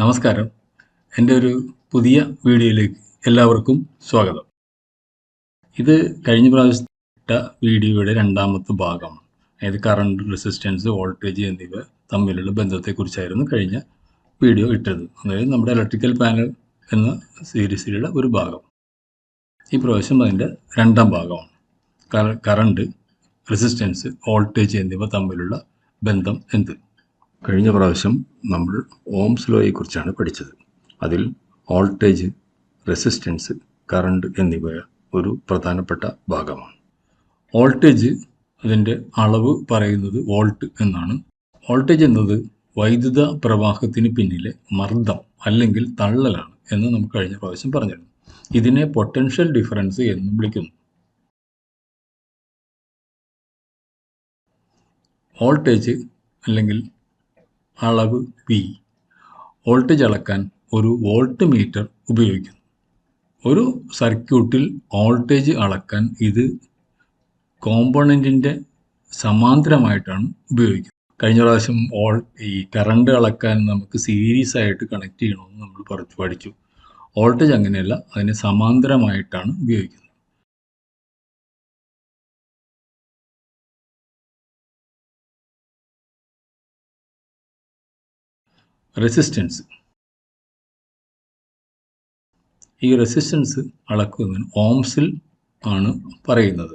നമസ്കാരം. എന്റെ ഒരു പുതിയ വീഡിയോയിലേക്ക് എല്ലാവർക്കും സ്വാഗതം. ഇത് കഴിഞ്ഞ പ്രാവശ്യത്തെ വീഡിയോയുടെ രണ്ടാമത്തെ ഭാഗമാണ് അതായത് കറണ്ട് റെസിസ്റ്റൻസ് വോൾട്ടേജ് എന്നിവ തമ്മിലുള്ള ബന്ധത്തെക്കുറിച്ചായിരുന്നു കഴിഞ്ഞ വീഡിയോ ഇട്ടത്. അതായത് നമ്മുടെ ഇലക്ട്രിക്കൽ പാനൽ എന്ന സീരീസിലുള്ള ഒരു ഭാഗം. ഈ പ്രാവശ്യം അതിന്റെ രണ്ടാം ഭാഗമാണ്. കറ- കറണ്ട് റെസിസ്റ്റൻസ് വോൾട്ടേജ് എന്നിവ തമ്മിലുള്ള ബന്ധം എന്ത്? കഴിഞ്ഞ പ്രാവശ്യം നമ്മൾ ഓംസ് ലോയെക്കുറിച്ചാണ് പഠിച്ചത്. അതിൽ വോൾട്ടേജ് റെസിസ്റ്റൻസ് കറണ്ട് എന്നിവ ഒരു പ്രധാനപ്പെട്ട ഭാഗമാണ്. വോൾട്ടേജ് അതിന്റെ അളവ് പറയുന്നത് വോൾട്ട് എന്നാണ്. വോൾട്ടേജ് എന്നത് വൈദ്യുത പ്രവാഹത്തിന് പിന്നിലെ മർദ്ദം അല്ലെങ്കിൽ തള്ളലാണ് എന്ന് നമുക്ക് കഴിഞ്ഞ പ്രാവശ്യം പറഞ്ഞിരുന്നു. ഇതിനെ പൊട്ടൻഷ്യൽ ഡിഫറൻസ് എന്ന് വിളിക്കുന്നു. വോൾട്ടേജ് അല്ലെങ്കിൽ അളവ് വി വോൾട്ടേജ് അളക്കാൻ ഒരു വോൾട്ട് മീറ്റർ ഉപയോഗിക്കുന്നു. ഒരു സർക്യൂട്ടിൽ വോൾട്ടേജ് അളക്കാൻ ഇത് കോമ്പണന്റിന്റെ സമാന്തരമായിട്ടാണ് ഉപയോഗിക്കുന്നത്. കഴിഞ്ഞ പ്രാവശ്യം ഓൾ ഈ കറണ്ട് അളക്കാൻ നമുക്ക് സീരീസ് ആയിട്ട് കണക്ട് ചെയ്യണമെന്ന് നമ്മൾ പറഞ്ഞു പഠിച്ചു. വോൾട്ടേജ് അങ്ങനെയല്ല അതിന് സമാന്തരമായിട്ടാണ് ഉപയോഗിക്കുന്നത്. റെസിസ്റ്റൻസ് ഈ റെസിസ്റ്റൻസ് അളക്കുന്നതിന് ഓംസിൽ ആണ് പറയുന്നത്.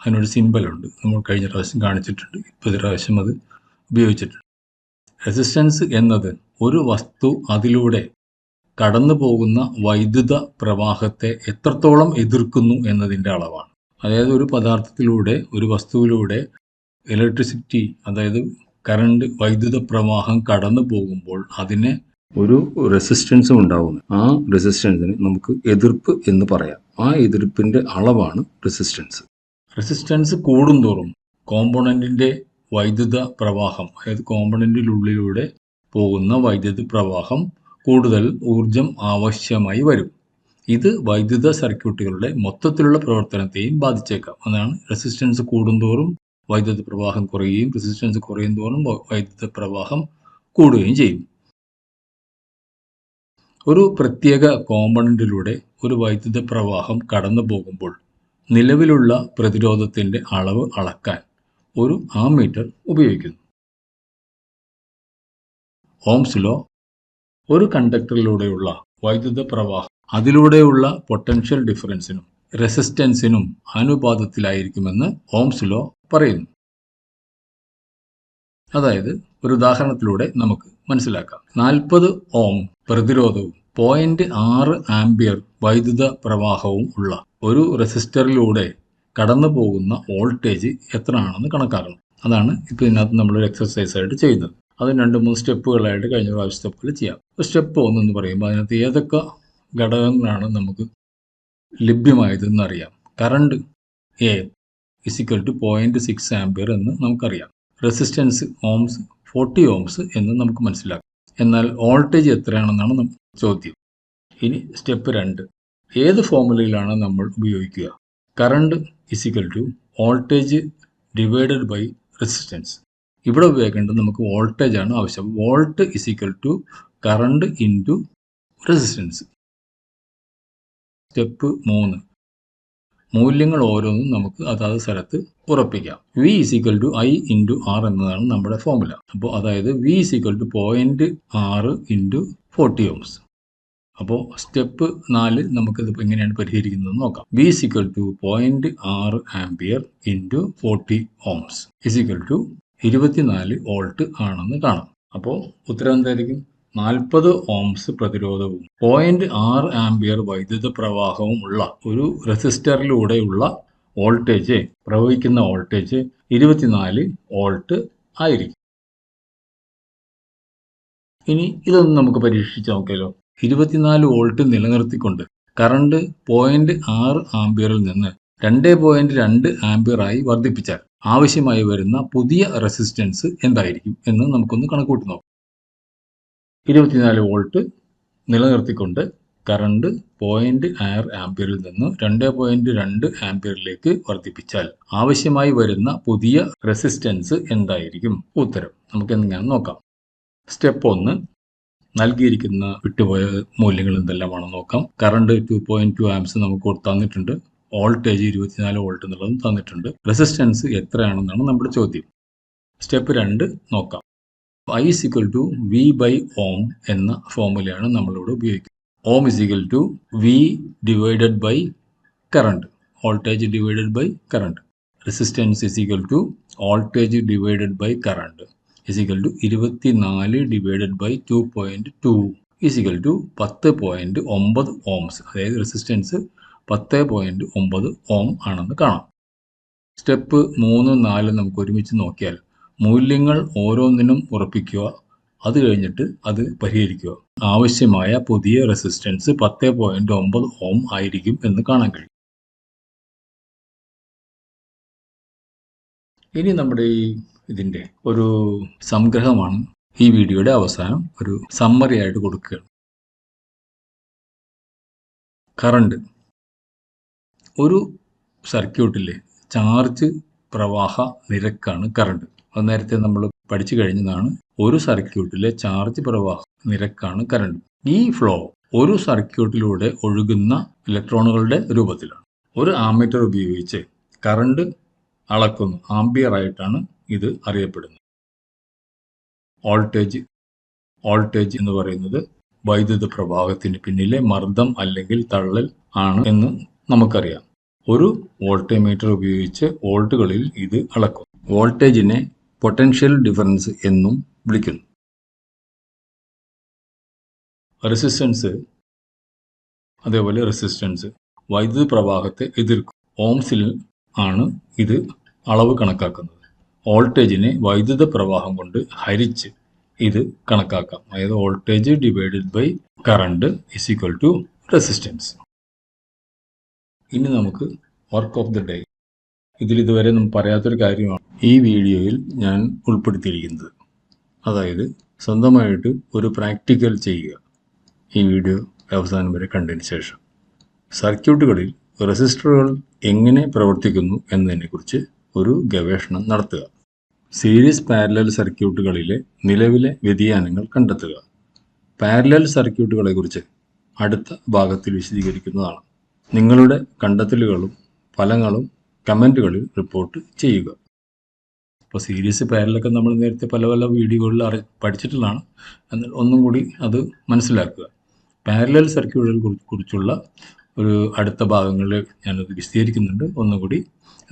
അതിനൊരു സിമ്പലുണ്ട് നമ്മൾ കഴിഞ്ഞ പ്രാവശ്യം കാണിച്ചിട്ടുണ്ട്. ഇപ്പോൾ ഒരു പ്രാവശ്യം അത് ഉപയോഗിച്ചിട്ടുണ്ട്. റെസിസ്റ്റൻസ് എന്നത് ഒരു വസ്തു അതിലൂടെ കടന്നു പോകുന്ന വൈദ്യുത പ്രവാഹത്തെ എത്രത്തോളം എതിർക്കുന്നു എന്നതിന്റെ അളവാണ്. അതായത് ഒരു പദാർത്ഥത്തിലൂടെ ഒരു വസ്തുവിലൂടെ ഇലക്ട്രിസിറ്റി അതായത് കറണ്ട് വൈദ്യുത പ്രവാഹം കടന്നു പോകുമ്പോൾ അതിനെ ഒരു റെസിസ്റ്റൻസും ഉണ്ടാവുന്നു. ആ റെസിസ്റ്റൻസിന് നമുക്ക് എതിർപ്പ് എന്ന് പറയാം. ആ എതിർപ്പിന്റെ അളവാണ് റെസിസ്റ്റൻസ് റെസിസ്റ്റൻസ് കൂടുന്തോറും കോമ്പോണന്റിന്റെ വൈദ്യുത പ്രവാഹം അതായത് കോമ്പോണന്റിനുള്ളിലൂടെ പോകുന്ന വൈദ്യുത പ്രവാഹം കൂടുതൽ ഊർജം ആവശ്യമായി വരും. ഇത് വൈദ്യുത സർക്യൂട്ടുകളുടെ മൊത്തത്തിലുള്ള പ്രവർത്തനത്തെയും ബാധിച്ചേക്കാം. അതാണ് റെസിസ്റ്റൻസ് കൂടുന്തോറും വൈദ്യുത പ്രവാഹം കുറയുകയും റെസിസ്റ്റൻസ് കുറയും തോറും വൈദ്യുത പ്രവാഹം കൂടുകയും ചെയ്യും. ഒരു പ്രത്യേക കോമ്പണന്റിലൂടെ ഒരു വൈദ്യുത പ്രവാഹം കടന്നു പോകുമ്പോൾ നിലവിലുള്ള പ്രതിരോധത്തിന്റെ അളവ് അളക്കാൻ ഒരു ആമീറ്റർ ഉപയോഗിക്കുന്നു. ഓംസ് ലോ ഒരു കണ്ടക്ടറിലൂടെയുള്ള വൈദ്യുത പ്രവാഹം അതിലൂടെയുള്ള പൊട്ടൻഷ്യൽ ഡിഫറൻസിനും റെസിസ്റ്റൻസിനും അനുപാതത്തിലായിരിക്കുമെന്ന് ഓംസ് ലോ പറയുന്നു. അതായത് ഒരു ഉദാഹരണത്തിലൂടെ നമുക്ക് മനസ്സിലാക്കാം. നാൽപ്പത് ഓം പ്രതിരോധവും പോയിന്റ് ആറ് ആംബിയർ വൈദ്യുത പ്രവാഹവും ഉള്ള ഒരു റെസിസ്റ്ററിലൂടെ കടന്നു പോകുന്ന വോൾട്ടേജ് എത്രയാണെന്ന് കണക്കാക്കണം. അതാണ് ഇപ്പോൾ ഇതിനകത്ത് നമ്മളൊരു എക്സസൈസ് ആയിട്ട് ചെയ്യുന്നത്. അത് രണ്ട് മൂന്ന് സ്റ്റെപ്പുകളായിട്ട് കഴിഞ്ഞ പ്രാവശ്യത്തെ പോലെ ചെയ്യാം. സ്റ്റെപ്പ് ഒന്നെന്ന് പറയുമ്പോൾ അതിനകത്ത് ഏതൊക്കെ ഘടകങ്ങളാണ് നമുക്ക് ലഭ്യമായതെന്ന് അറിയാം current a is equal to point six ampere എന്ന് നമുക്കറിയാം. റെസിസ്റ്റൻസ് ഓംസ് ഫോർട്ടി ഓംസ് എന്ന് നമുക്ക് മനസ്സിലാക്കാം. എന്നാൽ വോൾട്ടേജ് എത്രയാണെന്നാണ് ചോദ്യം. ഇനി സ്റ്റെപ്പ് രണ്ട്. ഏത് ഫോർമുലയിലാണ് നമ്മൾ ഉപയോഗിക്കുക? Current is equal to voltage divided by resistance ഇവിടെ ഉപയോഗിക്കേണ്ടത് നമുക്ക് വോൾട്ടേജ് ആണ് ആവശ്യം. Volt is equal to current into resistance step മൂന്ന്. മൂല്യങ്ങൾ ഓരോന്നും നമുക്ക് അതാത് സ്ഥലത്ത് ഉറപ്പിക്കാം. V is equal to I into R എന്നതാണ് നമ്മുടെ ഫോർമുല അപ്പോൾ അതായത് V is equal to point ആറ് ഇന്റു ഫോർട്ടി ഓംസ് അപ്പോൾ സ്റ്റെപ്പ് നാല് നമുക്കിത് എങ്ങനെയാണ് പരിഹരിക്കുന്നത് നോക്കാം. V is equal to point ആറ് ampere into forty ohms is equal to ഇരുപത്തിനാല് വോൾട്ട് ആണെന്ന് കാണാം. അപ്പോൾ ഉത്തരം എന്തായിരിക്കും? നാൽപ്പത് ഓംസ് പ്രതിരോധവും പോയിന്റ് ആറ് ആംബിയർ വൈദ്യുത പ്രവാഹവും ഉള്ള ഒരു റെസിസ്റ്ററിലൂടെയുള്ള വോൾട്ടേജ് പ്രവഹിക്കുന്ന വോൾട്ടേജ് ഇരുപത്തിനാല് വോൾട്ട് ആയിരിക്കും. ഇനി ഇതൊന്ന് നമുക്ക് പരീക്ഷിച്ച് നോക്കിയാലോ. ഇരുപത്തിനാല് വോൾട്ട് നിലനിർത്തിക്കൊണ്ട് കറണ്ട് പോയിന്റ് ആറ് ആംബിയറിൽ നിന്ന് രണ്ട് പോയിന്റ് രണ്ട് ആംബിയറായി വർദ്ധിപ്പിച്ചാൽ ആവശ്യമായി വരുന്ന പുതിയ റെസിസ്റ്റൻസ് എന്തായിരിക്കും എന്ന് നമുക്കൊന്ന് കണക്കൂട്ടി നോക്കാം. ഇരുപത്തിനാല് വോൾട്ട് നിലനിർത്തിക്കൊണ്ട് കറണ്ട് പോയിന്റ് ആറ് ആംപിയറിൽ നിന്ന് രണ്ട് പോയിന്റ് രണ്ട് ആംപിയറിലേക്ക് വർദ്ധിപ്പിച്ചാൽ ആവശ്യമായി വരുന്ന പുതിയ റെസിസ്റ്റൻസ് എന്തായിരിക്കും? ഉത്തരം നമുക്ക് എന്തെങ്കിലും നോക്കാം. സ്റ്റെപ്പ് ഒന്ന് നൽകിയിരിക്കുന്ന വിട്ടുപോയ മൂല്യങ്ങൾ എന്തെല്ലാമാണെന്ന് നോക്കാം. Current two point two amps നമുക്ക് തന്നിട്ടുണ്ട്. വോൾട്ടേജ് ഇരുപത്തിനാല് വോൾട്ട് എന്നുള്ളതും തന്നിട്ടുണ്ട്. റെസിസ്റ്റൻസ് എത്രയാണെന്നാണ് നമ്മുടെ ചോദ്യം. സ്റ്റെപ്പ് രണ്ട് നോക്കാം. I is equal to V by ohm എന്ന ഫോർമുലയാണ് നമ്മളിവിടെ ഉപയോഗിക്കുന്നത്. Ohm is equal to V divided by current voltage divided by current resistance is equal to voltage divided by current is equal to ഇരുപത്തി നാല് divided by two point two is equal to പത്ത് point ഒമ്പത് ohms അതായത് resistance പത്ത് point ഒമ്പത് ohm ആണെന്ന് കാണാം. Step മൂന്ന് നാല് നമുക്ക് ഒരുമിച്ച് നോക്കിയാൽ മൂല്യങ്ങൾ ഓരോന്നിനും ഉറപ്പിക്കുക. അത് കഴിഞ്ഞിട്ട് അത് പരിഹരിക്കുക. ആവശ്യമായ പുതിയ റെസിസ്റ്റൻസ് പത്ത് പോയിന്റ് ഒമ്പത് ഓം ആയിരിക്കും എന്ന് കാണാൻ കഴിയും. ഇനി നമ്മുടെ ഈ ഇതിന്റെ ഒരു സംഗ്രഹമാണ് ഈ വീഡിയോയുടെ അവസാനം ഒരു സമ്മറി ആയിട്ട് കൊടുക്കുക. കറണ്ട് ഒരു സർക്യൂട്ടിലെ ചാർജ് പ്രവാഹ നിരക്കാണ് കറണ്ട് അത് നേരത്തെ നമ്മൾ പഠിച്ചു കഴിഞ്ഞതാണ് ഒരു സർക്യൂട്ടിലെ ചാർജ് പ്രവാഹ നിരക്കാണ് കറണ്ട്. ഈ ഫ്ലോ ഒരു സർക്യൂട്ടിലൂടെ ഒഴുകുന്ന ഇലക്ട്രോണുകളുടെ രൂപത്തിലാണ്. ഒരു ആമീറ്റർ ഉപയോഗിച്ച് കറണ്ട് അളക്കുന്നു. ആംബിയർ ആയിട്ടാണ് ഇത് അറിയപ്പെടുന്നത്. വോൾട്ടേജ് വോൾട്ടേജ് എന്ന് പറയുന്നത് വൈദ്യുത പ്രവാഹത്തിന് പിന്നിലെ മർദ്ദം അല്ലെങ്കിൽ തള്ളൽ ആണ് എന്ന് നമുക്കറിയാം. ഒരു വോൾട്ടേമീറ്റർ ഉപയോഗിച്ച് വോൾട്ടുകളിൽ ഇത് അളക്കും. വോൾട്ടേജിനെ പൊട്ടൻഷ്യൽ ഡിഫറൻസ് എന്നും വിളിക്കുന്നു. റെസിസ്റ്റൻസ് അതേപോലെ റെസിസ്റ്റൻസ് വൈദ്യുത പ്രവാഹത്തെ എതിർക്കും. ഓംസിൽ ആണ് ഇത് അളവ് കണക്കാക്കുന്നത്. വോൾട്ടേജിനെ വൈദ്യുത പ്രവാഹം കൊണ്ട് ഹരിച്ച് ഇത് കണക്കാക്കാം. അതായത് voltage divided by current is equal to resistance ഇനി നമുക്ക് വർക്ക് ഓഫ് ദി ഡേ ഇതിൽ ഇതുവരെ നമ്മൾ പറയാത്തൊരു കാര്യമാണ് ഈ വീഡിയോയിൽ ഞാൻ ഉൾപ്പെടുത്തിയിരിക്കുന്നത്. അതായത് സ്വന്തമായിട്ട് ഒരു പ്രാക്ടിക്കൽ ചെയ്യുക. ഈ വീഡിയോ അവസാനം വരെ കണ്ടതിന് ശേഷം. സർക്യൂട്ടുകളിൽ റെസിസ്റ്ററുകൾ എങ്ങനെ പ്രവർത്തിക്കുന്നു എന്നതിനെക്കുറിച്ച് ഒരു ഗവേഷണം നടത്തുക. സീരീസ് പാരലൽ സർക്യൂട്ടുകളിലെ നിലവിലെ വ്യതിയാനങ്ങൾ കണ്ടെത്തുക. പാരലൽ സർക്യൂട്ടുകളെക്കുറിച്ച് അടുത്ത ഭാഗത്തിൽ വിശദീകരിക്കുന്നതാണ്. നിങ്ങളുടെ കണ്ടെത്തലുകളും ഫലങ്ങളും കമന്റുകളിൽ റിപ്പോർട്ട് ചെയ്യുക. ഇപ്പോൾ സീരീസ് പാരലൊക്കെ നമ്മൾ നേരത്തെ പല പല വീഡിയോകളിൽ അറി പഠിച്ചിട്ടുള്ളതാണ്. എന്നാൽ ഒന്നും കൂടി അത് മനസ്സിലാക്കുക. പാരലൽ സർക്യൂട്ടുകളെ കുറിച്ചുള്ള ഒരു അടുത്ത ഭാഗങ്ങളിൽ ഞാനത് വിശദീകരിക്കുന്നുണ്ട്. ഒന്നുകൂടി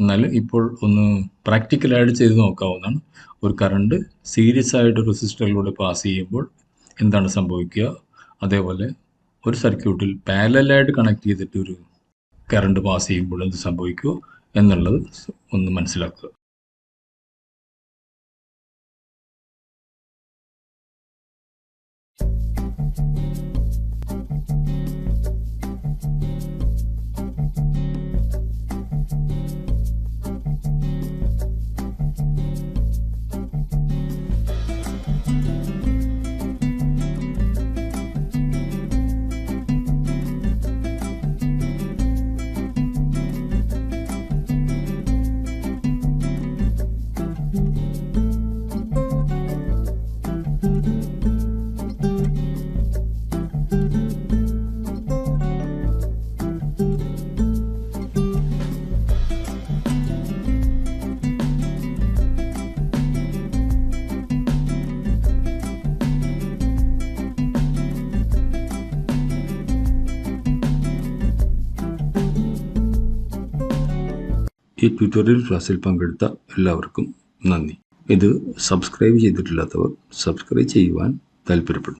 എന്നാൽ ഇപ്പോൾ ഒന്ന് പ്രാക്ടിക്കലായിട്ട് ചെയ്ത് നോക്കാവുന്നതാണ്. ഒരു കറണ്ട് സീരീസ് ആയിട്ട് റെസിസ്റ്ററിലൂടെ പാസ് ചെയ്യുമ്പോൾ എന്താണ് സംഭവിക്കുക? അതേപോലെ ഒരു സർക്യൂട്ടിൽ പാരലായിട്ട് കണക്ട് ചെയ്തിട്ട് ഒരു കറണ്ട് പാസ് ചെയ്യുമ്പോൾ എന്ത് സംഭവിക്കുമോ എന്നുള്ളത് ഒന്ന് മനസ്സിലാക്കുക. ഈ ട്യൂട്ടോറിയൽ ക്ലാസ്സിൽ പങ്കെടുത്ത എല്ലാവർക്കും നന്ദി. ഇത് സബ്സ്ക്രൈബ് ചെയ്തിട്ടില്ലാത്തവർ സബ്സ്ക്രൈബ് ചെയ്യുവാൻ താല്പര്യപ്പെടുന്നു.